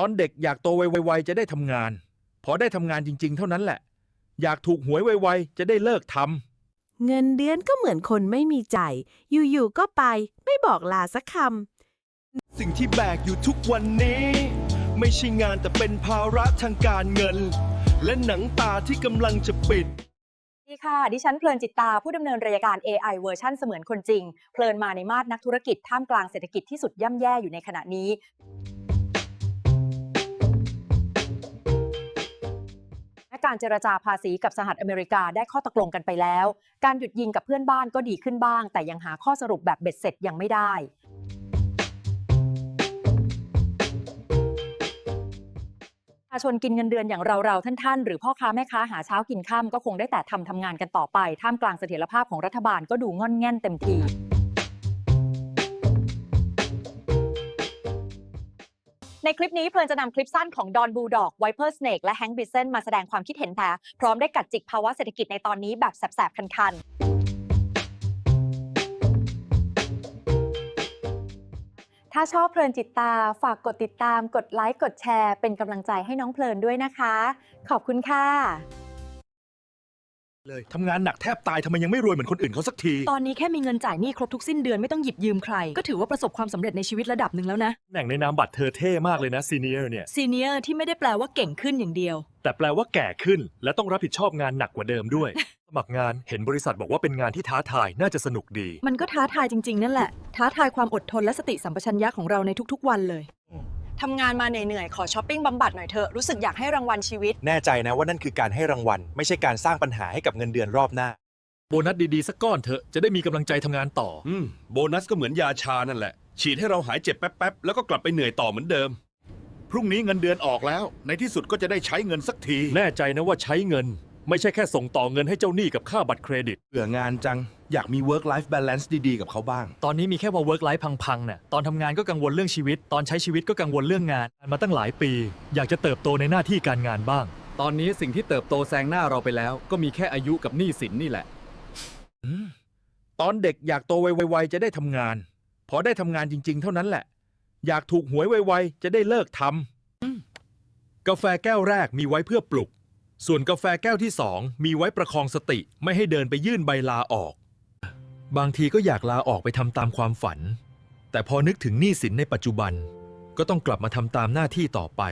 ตอนเด็กอยากโตไวๆจะได้ทำงาน พอได้ทำงานจริง ๆ เท่านั้นแหละ อยากถูกหวยไวๆจะได้เลิกทำเงินเดือนก็เหมือนคนไม่มีใจ อยู่ๆก็ไป ไม่บอกลาสักคสิ่งที่แบกอยู่ทุกวันนี้ ไม่ใช่งานแต่เป็นภาระทางการเงิน และหนังตาที่กำลังจะปิด สวัสดีค่ะ ดิฉันเพลินจิตตา ผู้ดำเนินรายการ AI เวอร์ชันเสมือนคนจริง เพลินมาในมาดนักธุรกิจท่ามกลางเศรษฐกิจที่สุดย่ำแย่อยู่ในขณะนี้ และการเจรจาภาษีกับสหรัฐอเมริกาได้ข้อตกลงกันไปแล้ว การหยุดยิงกับเพื่อนบ้านก็ดีขึ้นบ้าง แต่ยังหาข้อสรุปแบบเบ็ดเสร็จยังไม่ได้ประชาชนกินเงินเดือนอย่างเราๆท่านๆ หรือพ่อค้าแม่ค้าหาเช้ากินค่ำก็คงได้แต่ทำทำงานกันต่อไป ท่ามกลางเสถียรภาพของรัฐบาลก็ดูง่อนแง่นเต็มที ในคลิปนี้เพลินจะนำคลิปสั้นของดอนบูดอกไวเปอร์สเนกและแฮงค์บิเซนมาแสดงความคิดเห็นแท้พร้อมได้กัดจิกภาวะเศรษฐกิจในตอนนี้แบบแสบๆ คันๆถ้าชอบเพลินจิตตา ฝากกดติดตาม กดไลค์ กดแชร์ เป็นกำลังใจให้น้องเพลินด้วยนะคะ ขอบคุณค่ะ เลยทำงานหนักแทบตายทำไมยังไม่รวยเหมือนคนอื่นเขาสักที ตอนนี้แค่มีเงินจ่ายหนี้ครบทุกสิ้นเดือนไม่ต้องหยิบยืมใคร ก็ถือว่าประสบความสำเร็จในชีวิตระดับหนึ่งแล้วนะแหน่งในนามบัตรเธอเท่มากเลยนะซีเนียร์เนี่ย ซีเนียร์ที่ไม่ได้แปลว่าเก่งขึ้นอย่างเดียว แต่แปลว่าแก่ขึ้น และต้องรับผิดชอบงานหนักกว่าเดิมด้วย สมัครงานเห็นบริษัทบอกว่าเป็นงานที่ท้าทายน่าจะสนุกดี มันก็ท้าทายจริงๆ นั่นแหละ ท้าทายความอดทนและสติสัมปชัญญะของเราในทุกๆวันเลย ทำงานมาเหนื่อยๆ ขอช้อปปิ้งบำบัดหน่อยเถอะ รู้สึกอยากให้รางวัลชีวิต แน่ใจนะว่านั่นคือการให้รางวัล ไม่ใช่การสร้างปัญหาให้กับเงินเดือนรอบหน้า โบนัสดีๆ สักก้อนเถอะ จะได้มีกำลังใจทำงานต่อ อืม โบนัสก็เหมือนยาชานั่นแหละ ฉีดให้เราหายเจ็บแป๊บๆ แล้วก็กลับไปเหนื่อยต่อเหมือนเดิม พรุ่งนี้เงินเดือนออกแล้ว ในที่สุดก็จะได้ใช้เงินสักที แน่ใจนะว่าใช้เงิน ไม่ใช่แค่ส่งต่อเงินให้เจ้าหนี้กับค่าบัตรเครดิต เบื่องานจัง อยากมี work life balance ดีๆ กับเขาบ้าง ตอนนี้มีแค่ว่า work life พังๆ เนี่ย ตอนทำงานก็กังวลเรื่องชีวิต ตอนใช้ชีวิตก็กังวลเรื่องงาน มาตั้งหลายปี อยากจะเติบโตในหน้าที่การงานบ้าง ตอนนี้สิ่งที่เติบโตแซงหน้าเราไปแล้ว ก็มีแค่อายุกับหนี้สินนี่แหละ ตอนเด็กอยากโตไวๆ จะได้ทำงาน พอได้ทำงานจริง ๆ เท่านั้นแหละ อยากถูกหวยไวๆ จะได้เลิกทำ กาแฟแก้วแรกมีไว้เพื่อปลุก ส่วนกาแฟแก้วที่สองมีไว้ประคองสติไม่ให้เดินไปยื่นใบลาออก บางทีก็อยากลาออกไปทำตามความฝัน แต่พอนึกถึงหนี้สินในปัจจุบัน ก็ต้องกลับมาทำตามหน้าที่ต่อไป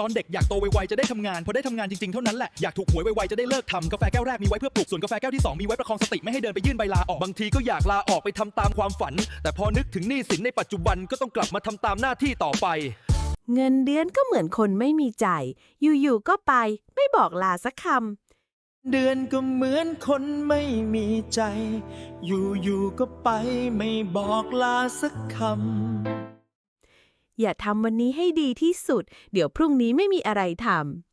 ตอนเด็กอยากโตไวๆจะได้ทำงานพอได้ทำงานจริงๆเท่านั้นแหละอยากถูกหวยไวๆจะได้เลิกทำกาแฟแก้วแรกมีไว้เพื่อปลุกส่วนกาแฟแก้วที่สองมีไว้ประคองสติไม่ให้เดินไปยื่นใบลาออกบางทีก็อยากลาออกไปทำตามความฝัน แต่พอนึกถึงหนี้สินในปัจจุบันก็ต้องกลับมาทำตามหน้าที่ต่อไป เงินเดือนก็เหมือนคนไม่มีใจ อยู่ๆก็ไป ไม่บอกลาสักคเดือนก็เหมือนคนไม่มีใจ อยู่ๆก็ไปไม่บอกลาสักคำำอย่าทำวันนี้ให้ดีที่สุด เดี๋ยวพรุ่งนี้ไม่มีอะไรทำ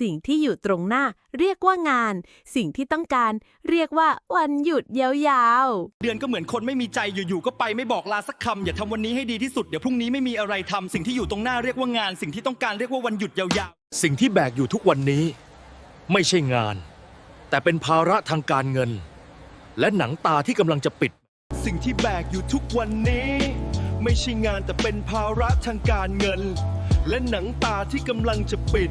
สิ่งที่อยู่ตรงหน้าเรียกว่างาน สิ่งที่ต้องการเรียกว่าวันหยุดยาวๆเดือนก็เหมือนคนไม่มีใจอยู่ๆก็ไปไม่บอกลาสักคำอย่าทำวันนี้ให้ดีที่สุดเดี๋ยวพรุ่งนี้ไม่มีอะไรทำสิ่งที่อยู่ตรงหน้าเรียกว่างาน สิ่งที่ต้องการเรียกว่าวันหยุดยาวๆสิ่งที่แบกอยู่ทุกวันนี้ ไม่ใช่งานแต่เป็นภาระทางการเงิน และหนังตาที่กำลังจะปิดสิ่งที่แบกอยู่ทุกวันนี้ไม่ใช่งานแต่เป็นภาระทางการเงินและหนังตาที่กำลังจะปิด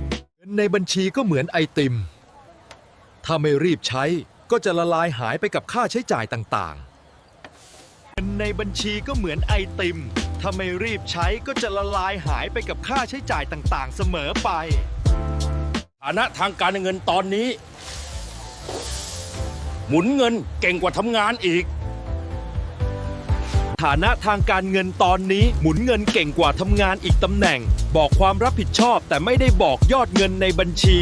ในบัญชีก็เหมือนไอติม ถ้าไม่รีบใช้ก็จะละลายหายไปกับค่าใช้จ่ายต่างเงินในบัญชีก็เหมือนไอติม ถ้าไม่รีบใช้ก็จะละลายหายไปกับค่าใช้จ่ายต่างๆ เสมอไปฐานะทางการเงินตอนนี้ หมุนเงินเก่งกว่าทำงานอีก ฐานะทางการเงินตอนนี้หมุนเงินเก่งกว่าทำงานอีกตำแหน่ง บอกความรับผิดชอบแต่ไม่ได้บอกยอดเงินในบัญชี